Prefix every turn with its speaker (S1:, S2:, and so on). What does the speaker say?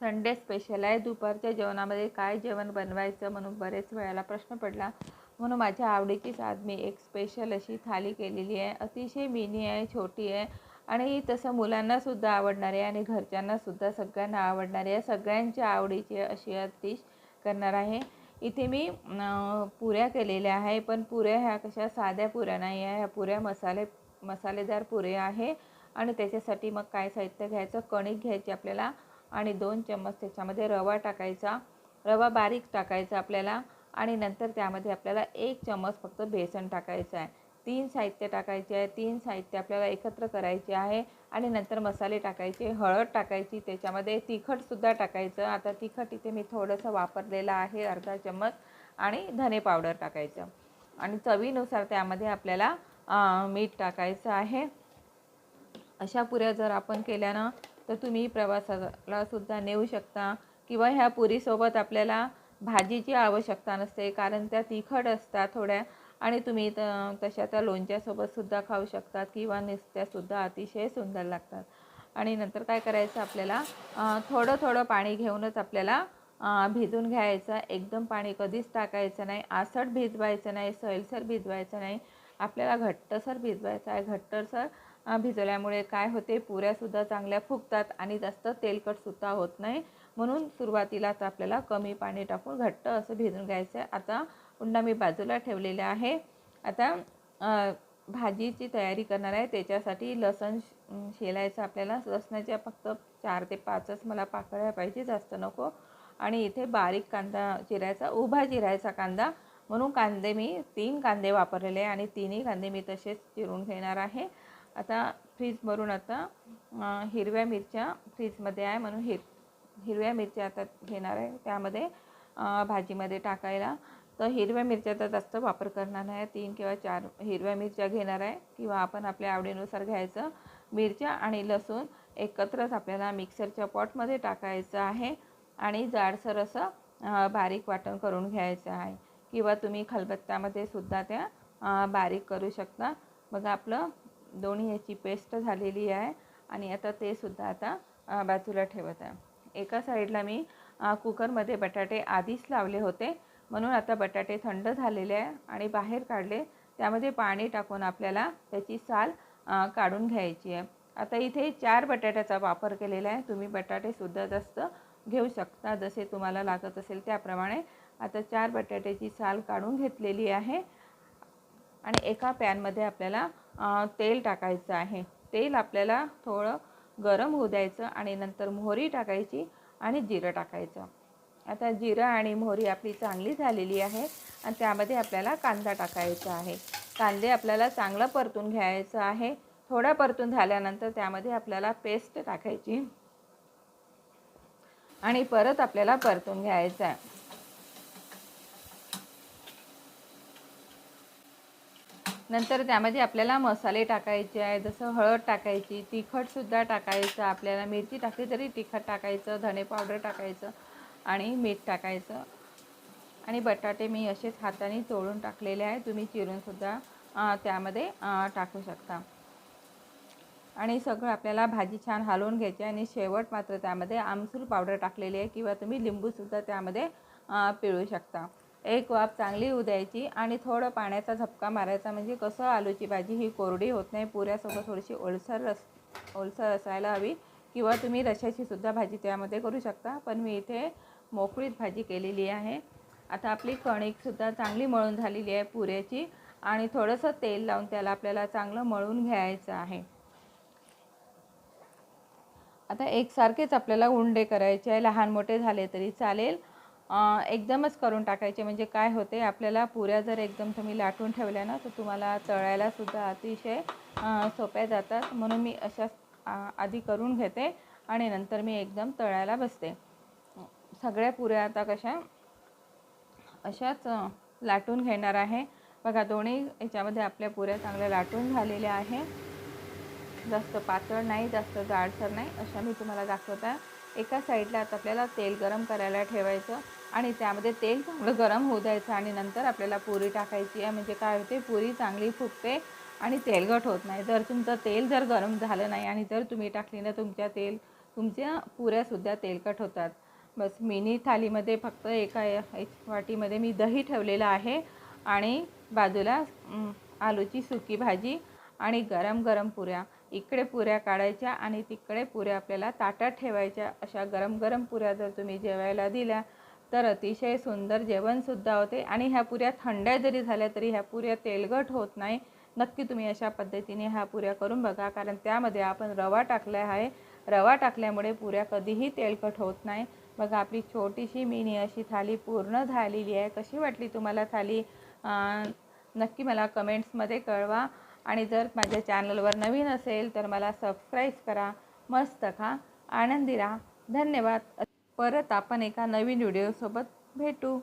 S1: Sunday special आहे. दुपारच्या जेवणामध्ये काय जेवण बनवायचं म्हणून बरेच वेळेला प्रश्न पडला. म्हणून माझ्या आवडीचीच आज मी एक स्पेशल अशी थाली केलेली आहे. अतिशय मिनी आहे छोटी आहे. आणि तसं मुलांनासुद्धा आवडणारी आहे आणि घरच्यांनासुद्धा सगळ्यांना आवडणारी आहे. सगळ्यांच्या आवडीची अशी डिश करणार आहे. इथे मी पुऱ्या केलेल्या आहे. पण पुऱ्या ह्या कशा साध्या पुऱ्या नाही आहे. ह्या पुऱ्या मसाले मसालेदार पुऱ्या आहे. आणि त्याच्यासाठी मग काय साहित्य घ्यायचं? कणिक घ्यायची आपल्याला. आणि दोन चम्मच त्याच्यामध्ये रवा टाकायचा. रवा बारीक टाकायचा आपल्याला आणि नंतर त्यामध्ये आपल्याला एक चम्मच फक्त बेसन टाकायचं आहे. तीन साहित्य टाकायचे आहे. तीन साहित्य आपल्याला एकत्र करायचे आहे आणि नंतर मसाले टाकायचे हळद टाकायची त्याच्यामध्ये तिखटसुद्धा टाकायचं. आता तिखट इथे मी थोडंसं वापरलेलं आहे अर्धा चम्मच आणि धने पावडर टाकायचं. आणि चवीनुसार त्यामध्ये आपल्याला मीठ टाकायचं आहे. अशा पुऱ्या जर आपण केल्यानं तर तुम्ही प्रवासाला सुद्धा नेऊ शकता किंवा ह्या पुरीसोबत आपल्याला भाजीची आवश्यकता नसते कारण त्या तिखट असतात थोड्या आणि तुम्ही त तशा त्या लोणच्यासोबत सुद्धा खाऊ शकतात किंवा नुसत्यासुद्धा अतिशय सुंदर लागतात. आणि नंतर काय करायचं आपल्याला थोडं थोडं पाणी घेऊनच आपल्याला भिजून घ्यायचं. एकदम पाणी कधीच टाकायचं नाही. आसट भिजवायचं नाही सैलसर भिजवायचं नाही. आपल्याला घट्टसर भिजवायचं आहे. घट्टसर भिजवल्यामुळे काय होते? पुऱ्यासुद्धा चांगल्या फुगतात आणि जास्त तेलकटसुद्धा होत नाही. म्हणून सुरुवातीलाच आपल्याला कमी पाणी टाकून घट्ट असं भिजून घ्यायचं आहे आता उंडा मी बाजूला ठेवलेला आहे. आता भाजीची तयारी करणार आहे. त्याच्यासाठी लसण शेलायचं आपल्याला लसणाच्या फक्त चार ते पाचच मला पाकळ्या पाहिजे जास्त नको. आणि इथे बारीक कांदा चिरायचा उभा चिरायचा कांदा. म्हणून कांदे मी तीन कांदे वापरलेले आहे आणि तिन्ही कांदे मी तसेच चिरून घेणार आहे. आता फ्रीजवरून आता हिरव्या मिरच्या फ्रीजमध्ये आहे म्हणून हिर हिरव्या मिरच्या आता घेणार आहे. त्यामध्ये भाजीमध्ये टाकायला. तर हिरव्या मिरच्याचा जास्त वापर करणार नाही. तीन किंवा चार हिरव्या मिरच्या घेणार आहे. किंवा आपण आपल्या आवडीनुसार घ्यायचं मिरच्या आणि लसूण एकत्रच आपल्याला मिक्सरच्या पॉटमध्ये टाकायचं आहे. आणि जाडसर असं बारीक वाटण करून घ्यायचं आहे. किंवा तुम्ही खलबत्त्यामध्ये सुद्धा त्या बारीक करू शकता. बघा आपलं दोन्ही याची पेस्ट झालेली आहे. आणि आता ते सुद्धा आता बाजूला ठेवत आहे. एका साईडला मी कुकरमध्ये बटाटे आधीच लावले होते. म्हणून आता बटाटे थंड झालेले आहे आणि बाहेर काढले. त्यामध्ये पाणी टाकून आपल्याला त्याची साल काढून घ्यायची आहे. आता इथे चार बटाट्याचा वापर केलेला आहे. तुम्ही बटाटेसुद्धा जास्त घेऊ शकता. जसे तुम्हाला लागत असेल त्याप्रमाणे. आता चार बटाट्याची साल काढून घेतलेली आहे. आणि एका पॅनमध्ये आपल्याला तेल टाकायचं आहे. तेल आपल्याला थोडं गरम होऊ द्यायचं आणि नंतर मोहरी टाकायची आणि जिरं टाकायचं. आता जिरं आणि मोहरी आपली चांगली झालेली आहे आणि त्यामध्ये आपल्याला कांदा टाकायचा आहे. कांदे आपल्याला चांगलं परतून घ्यायचं आहे. थोडा परतून झाल्यानंतर त्यामध्ये आपल्याला पेस्ट टाकायची आणि परत आपल्याला परतून घ्यायचं आहे. नंतर त्यामध्ये आपल्याला मसाले टाकायचे आहे जसं हळद टाकायची तिखटसुद्धा टाकायचं आपल्याला मिरची टाकली तरी तिखट टाकायचं धणे पावडर टाकायचं आणि मीठ टाकायचं. आणि बटाटे मी असेच हाताने तोडून टाकलेले आहे तुम्ही चिरूनसुद्धा त्यामध्ये टाकू शकता. आणि सगळं आपल्याला भाजी छान हलवून घ्यायची आहे आणि शेवट मात्र त्यामध्ये आमसूल पावडर टाकलेली आहे किंवा तुम्ही लिंबूसुद्धा त्यामध्ये पिळू शकता. एक वाफ चांगली उद्यायची द्यायची आणि थोडं पाण्याचा झपका मारायचा. म्हणजे कसं आलूची भाजी ही कोरडी होत नाही पुऱ्यासोबत थोडीशी ओलसर रस ओलसर असायला हवी. किंवा तुम्ही रशाची सुद्धा भाजी त्यामध्ये करू शकता. पण मी इथे मोकळीत भाजी केलेली आहे. आता आपली कणिकसुद्धा चांगली मळून झालेली आहे पुऱ्याची. आणि थोडंसं तेल लावून त्याला आपल्याला चांगलं मळून घ्यायचं आहे. आता एकसारखेच आपल्याला उंडे करायचे आहे. लहान मोठे झाले तरी चालेल. एकदमच करून टाकायचे. म्हणजे काय होते आपल्याला पुऱ्या जर एकदम तुम्ही लाटून ठेवल्या ना तर तुम्हाला तळायलासुद्धा अतिशय सोप्या जातात. म्हणून मी अशाच आधी करून घेते आणि नंतर मी एकदम तळायला बसते. सगळ्या पुऱ्या आता कशा अशाच लाटून घेणार आहे. बघा दोन्ही याच्यामध्ये आपल्या पुऱ्या चांगल्या लाटून झालेल्या आहे. जास्त पातळ नाही जास्त जाडसर नाही अशा मी तुम्हाला दाखवत. आहे एका साईडला आता आपल्याला तेल गरम करायला ठेवायचं. आणि त्यामध्ये तेल चांगलं गरम होऊ द्यायचं आणि नंतर आपल्याला पुरी टाकायची आहे. म्हणजे काय होते पुरी चांगली फुगते आणि तेलकट होत नाही. जर तुमचं तेल जर गरम झालं नाही आणि जर तुम्ही टाकली ना तुमच्या तेल तुमच्या पुऱ्यासुद्धा तेलकट होतात. बस मिनी थालीमध्ये फक्त एका वाटीमध्ये मी दही ठेवलेलं आहे आणि बाजूला आलूची सुकी भाजी आणि गरम गरम पुऱ्या. इकडे पुऱ्या काढायच्या आणि तिकडे पुऱ्या आपल्याला ताटात ठेवायच्या. अशा गरम गरम पुऱ्या जर तुम्ही जेवायला दिल्या तर अतिशय सुंदर जेवणसुद्धा होते. आणि ह्या पुऱ्या थंड्या जरी झाल्या तरी ह्या पुऱ्या तेलगट होत नाही. नक्की तुम्ही अशा पद्धतीने ह्या पुऱ्या करून बघा कारण त्यामध्ये आपण रवा टाकला आहे. रवा टाकल्यामुळे पुऱ्या कधीही तेलकट होत नाही. बघा आपली छोटीशी मिनी अशी थाली पूर्ण झालेली आहे. कशी वाटली तुम्हाला थाली? नक्की मला कमेंट्समध्ये कळवा. आणि जर माझ्या चॅनलवर नवीन असेल तर मला सबस्क्राईब करा मस्त खा आनंदी राहा. धन्यवाद. परत आपण एका नवीन व्हिडिओसोबत भेटू.